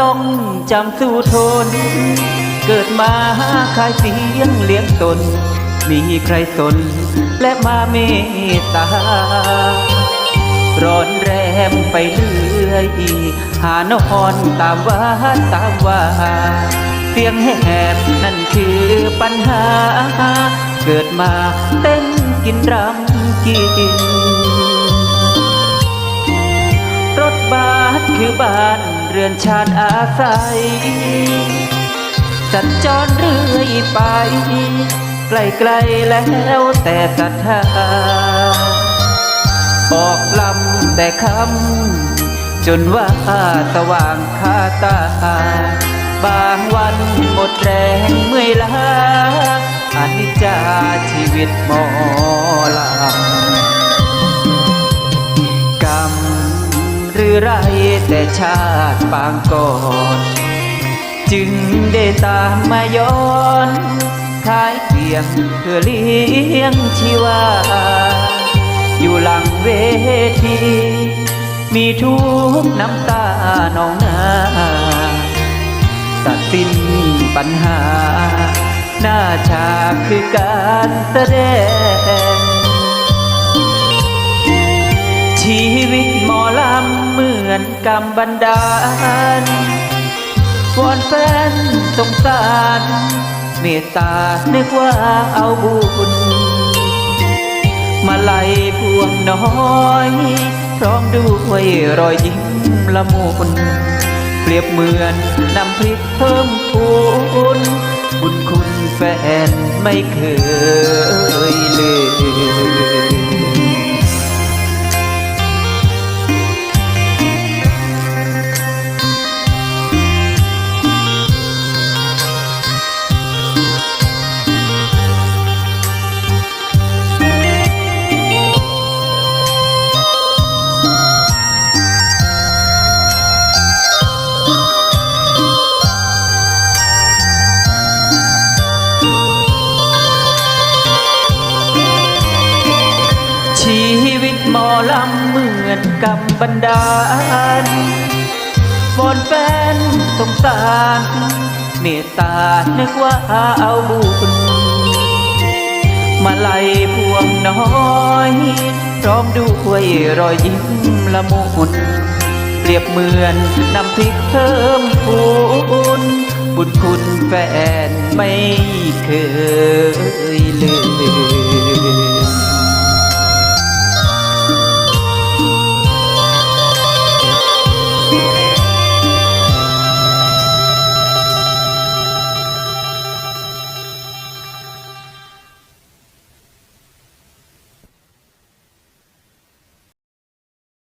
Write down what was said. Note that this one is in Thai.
ต้องจำสู้ทน เกิดมาขายเสียงเลี้ยงตน มีใครสน และมาเมตตา ร้อนแรมไปเรื่อย หานอนตามวัดตามว่า เสียงแหบนั่นคือปัญหา เกิดมาเต้นกินรำกิน คือบ้านเรือนชาติอาศัย สัญจรเรื่อยไป ไกลๆแล้วแต่ศรัทธาออกลำแต่คำจนว่าสว่างคาตา บางวันหมดแรงเมื่อยล้าอนิจจาชีวิตหมอลำ ไรแต่ชาติปางก่อน จึงได้ตามมาย้อนขายเกียงเพื่อเลี้ยงชีวา อยู่หลังเวที มีทุกน้ำตาหนองนาตัดสิ้นปัญหา หน้าฉากคือการแสดง วิตหมอลำเหมือนกรรมบันดาลวอนแฟนสงสาร เมตตานึกว่าเอาบุญ มาไล่พวงน้อย พร้อมด้วยรอยยิ้มละมุนเปรียบเหมือนนำพริกเพิ่มพูนบุญคุณแฟนไม่เคยลืม ลำเหมือนกำบันดาลวอนแฟนสงสารเมตตานึกว่าเอาบุญมาไล่พวงน้อยพร้อมด้วยรอยยิ้มละมุนเปรียบเหมือนน้ำพริกเพิ่มพูนบุญคุณแฟนไม่เคยลืม